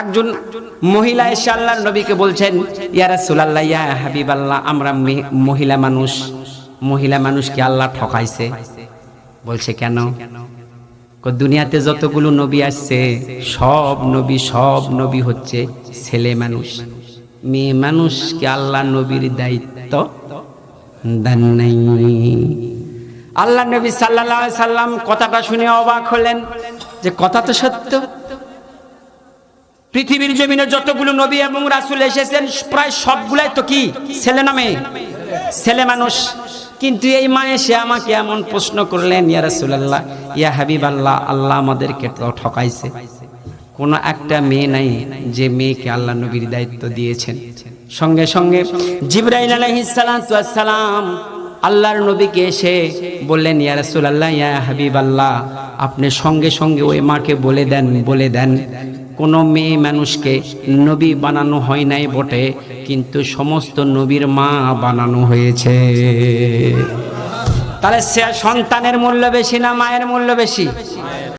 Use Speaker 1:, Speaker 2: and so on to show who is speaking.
Speaker 1: একজন মহিলা এসে আল্লাহর নবীকে বলছেন, ইয়া রাসূলুল্লাহ, ইয়া হাবিবাল্লাহ, আমরা মহিলা মানুষ। মহিলা মানুষকে আল্লাহ ঠকাইছে? বলছে, কেন? দুনিয়াতে যতগুলো নবী আসছে, সব নবী সব নবী হচ্ছে ছেলে মানুষ। মেয়ে মানুষকে আল্লাহ নবীর দায়িত্ব? দেন নাই। আল্লাহ নবী আলাইহি সাল্লাম কথাটা শুনে অবাক হলেন যে, কথা তো সত্য। পৃথিবীর জমিনে যতগুলো নবী এবং রাসুল এসেছেন, প্রায় সবগুলাই তো কি? ছেলে নামে ছেলে মানুষ। কিন্তু এই মা এসে আমাকে এমন প্রশ্ন করলেন, ইয়া রাসূলুল্লাহ, ইয়া হাবিবাল্লাহ, আল্লাহ আল্লাহ আমাদেরকে ঠকাইছে। কোন একটা মেয়ে নাই যে মেয়েকে আল্লাহ নবীর দায়িত্ব দিয়েছেন। সঙ্গে সঙ্গে জিব্রাইল সালাম আল্লাহর নবীকে এসে বললেন, ইয়া রাসূলুল্লাহ, ইয়া হাবিবাল্লাহ, আপনি সঙ্গে সঙ্গে ওই মাকে বলে দেন বলে দেন। কোনো মেয়ে মানুষকে নবী বানানো হয় নাই বটে, কিন্তু সমস্ত নবীর মা বানানো হয়েছে। তাহলে সে সন্তানের মূল্য বেশি না মায়ের মূল্য বেশি?